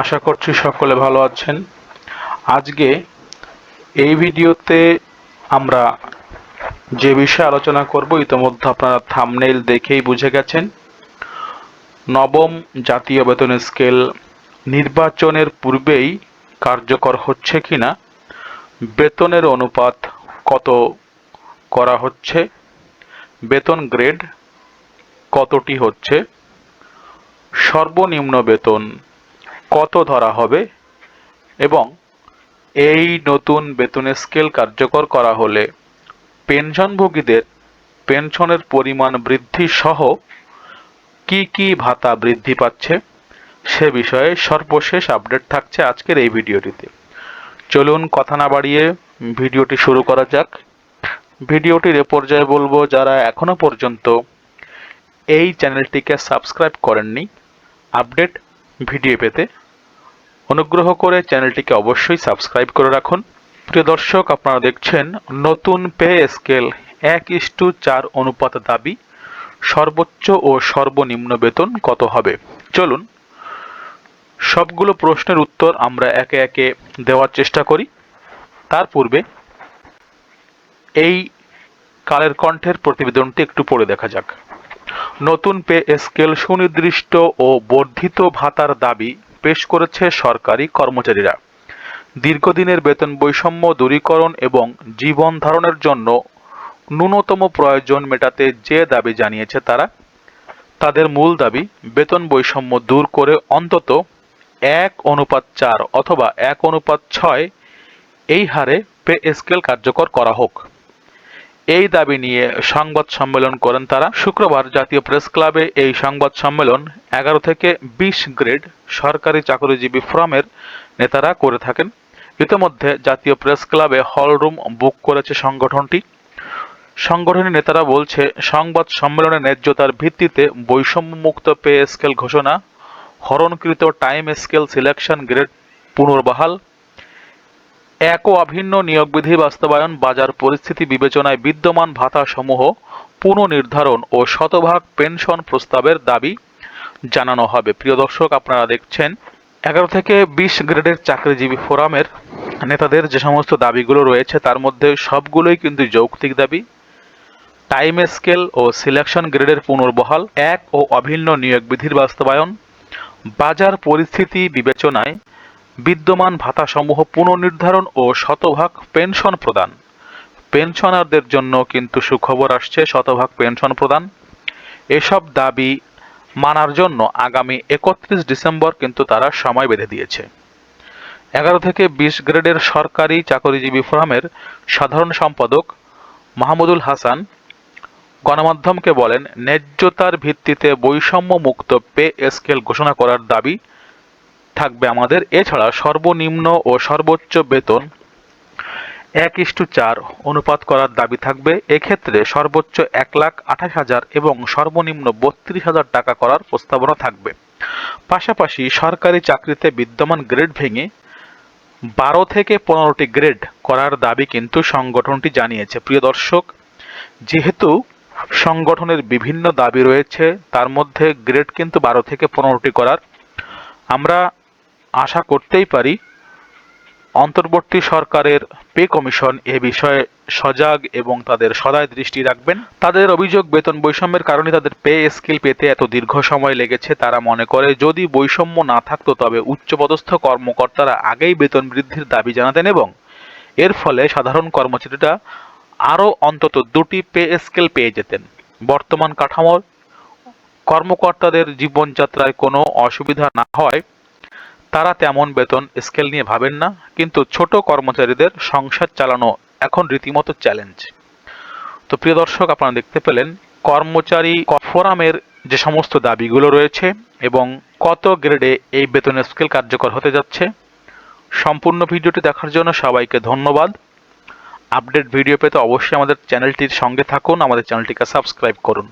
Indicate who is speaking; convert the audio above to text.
Speaker 1: আশা করছি সকলে ভালো আছেন। আজকে এই ভিডিওতে আমরা যে বিষয়ে আলোচনা করব, ইতোমধ্যে আপনারা থামনেইল দেখেই বুঝে গেছেন। নবম জাতীয় বেতন স্কেল নির্বাচনের পূর্বেই কার্যকর হচ্ছে কিনা, বেতনের অনুপাত কত করা হচ্ছে, বেতন গ্রেড কতটি হচ্ছে, সর্বনিম্ন বেতন কত ধরা হবে এবং এই নতুন বেতনের স্কেল কার্যকর করা হলে পেনশনভোগীদের পেনশনের পরিমাণ বৃদ্ধি সহ কি কি ভাতা বৃদ্ধি পাচ্ছে সে বিষয়ে সর্বশেষ আপডেট থাকছে আজকের এই ভিডিওটিতে। চলুন কথা না বাড়িয়ে ভিডিওটি শুরু করা যাক। ভিডিওটির এ পর্যায়ে বলব, যারা এখনও পর্যন্ত এই চ্যানেলটিকে সাবস্ক্রাইব করেননি, আপডেট ভিডিও পেতে অনুগ্রহ করে চ্যানেলটিকে অবশ্যই সাবস্ক্রাইব করে রাখুন। প্রিয় দর্শক, আপনারা দেখছেন নতুন পে স্কেল এক ইস্টু চার অনুপাত দাবি। সর্বোচ্চ ও সর্বনিম্ন বেতন কত হবে? চলুন, সবগুলো প্রশ্নের উত্তর আমরা একে একে দেওয়ার চেষ্টা করি। তার পূর্বে এই কালের কণ্ঠের প্রতিবেদনটি একটু পড়ে দেখা যাক। নতুন পে স্কেল সুনির্দিষ্ট ও বর্ধিত ভাতার দাবি পেশ করেছে সরকারি কর্মচারীরা। দীর্ঘদিনের বেতন বৈষম্য দূরীকরণ এবং জীবন ধারণের জন্য ন্যূনতম প্রয়োজন মেটাতে যে দাবি জানিয়েছে তারা, তাদের মূল দাবি, বেতন বৈষম্য দূর করে অন্তত এক অনুপাত চার অথবা এক অনুপাত ছয় এই হারে পে স্কেল কার্যকর করা হোক। এই দাবি নিয়ে সংবাদ সম্মেলন করেন তারা। শুক্রবার জাতীয় প্রেস ক্লাবে এই সংবাদ সম্মেলন এগারো থেকে বিশ গ্রেড সরকারি চাকরিজীবী ফ্রমের নেতারা করে থাকেন। ইতিমধ্যে জাতীয় প্রেস ক্লাবে হলরুম বুক করেছে সংগঠনটি। সংগঠনের নেতারা বলছে, সংবাদ সম্মেলনে ন্যায্যতার ভিত্তিতে বৈষম্যমুক্ত পে স্কেল ঘোষণা, হরণকৃত টাইম স্কেল সিলেকশন গ্রেড পুনর্বহাল এক ও অভিন্ন নিয়োগ বিধি বাস্তবায়ন, বাজার পরিস্থিতি বিবেচনায় বিদ্যমান ভাতা সমূহ পুনর্নির্ধারণ ও শতভাগ পেনশন প্রস্তাবের দাবি জানানো হবে। প্রিয় দর্শক, আপনারা দেখছেন এগারো থেকে বিশ গ্রেডের চাকরিজীবী ফোরামের নেতাদের যে সমস্ত দাবিগুলো রয়েছে, তার মধ্যে সবগুলোই কিন্তু যৌক্তিক দাবি। টাইম স্কেল ও সিলেকশন গ্রেডের পুনর্বহাল, এক ও অভিন্ন নিয়োগ বিধির বাস্তবায়ন, বাজার পরিস্থিতি বিবেচনায় বিদ্যমান ভাতাসমূহ পুনর্নির্ধারণ ও শতভাগ পেনশন প্রদান। পেনশনারদের জন্য কিন্তু সুখবর আসছে শতভাগ পেনশন প্রদান। এসব দাবি মানার জন্য আগামী একত্রিশ ডিসেম্বর কিন্তু তারা সময় বেঁধে দিয়েছে। এগারো থেকে বিশ গ্রেডের সরকারি চাকরিজীবী ফোরামের সাধারণ সম্পাদক মাহমুদুল হাসান গণমাধ্যমকে বলেন, ন্যায্যতার ভিত্তিতে বৈষম্য মুক্ত পে স্কেল ঘোষণা করার দাবি থাকবে আমাদের। এছাড়া সর্বনিম্ন ও সর্বোচ্চ বেতন এক ইস্টু চার অনুপাত করার দাবি থাকবে। এক্ষেত্রে সর্বোচ্চ এক লাখ আঠাশ হাজার এবং সর্বনিম্ন বত্রিশ হাজার টাকা করার প্রস্তাবনা থাকবে। পাশাপাশি সরকারি চাকরিতে বিদ্যমান গ্রেড ভেঙে বারো থেকে পনেরোটি গ্রেড করার দাবি কিন্তু সংগঠনটি জানিয়েছে। প্রিয় দর্শক, যেহেতু সংগঠনের বিভিন্ন দাবি রয়েছে, তার মধ্যে গ্রেড কিন্তু বারো থেকে পনেরোটি করার। আমরা আশা করতেই পারি অন্তর্বর্তী সরকারের পে কমিশন এ বিষয়ে সজাগ এবং তাদের সদায় দৃষ্টি রাখবেন। তাদের অভিযোগ বেতন বৈষম্যের কারণে তাদের পে স্কেল পেতে এত দীর্ঘ সময় লেগেছে তারা মনে করে, যদি বৈষম্য না থাকতো তবে উচ্চপদস্থ কর্মকর্তারা আগেই বেতন বৃদ্ধির দাবি জানাতেন এবং এর ফলে সাধারণ কর্মচারীরা আরও অন্তত দুটি পে স্কেল পেয়ে যেতেন। বর্তমান কাঠামোর কর্মকর্তাদের জীবনযাত্রায় কোনো অসুবিধা না হয় তারা তেমন বেতন স্কেল নিয়ে ভাবেন না, কিন্তু ছোট কর্মচারীদের সংসার চালানো এখন রীতিমতো চ্যালেঞ্জ তো প্রিয় দর্শক, আপনারা দেখতে পেলেন কর্মচারী ফোরামের যে সমস্ত দাবিগুলো রয়েছে এবং কত গ্রেডে এই বেতনের স্কেল কার্যকর হতে যাচ্ছে, সম্পূর্ণ ভিডিওটি দেখার জন্য সবাইকে ধন্যবাদ। আপডেট ভিডিও পেতে অবশ্যই আমাদের চ্যানেলটির সঙ্গে থাকুন, আমাদের চ্যানেলটিকে সাবস্ক্রাইব করুন।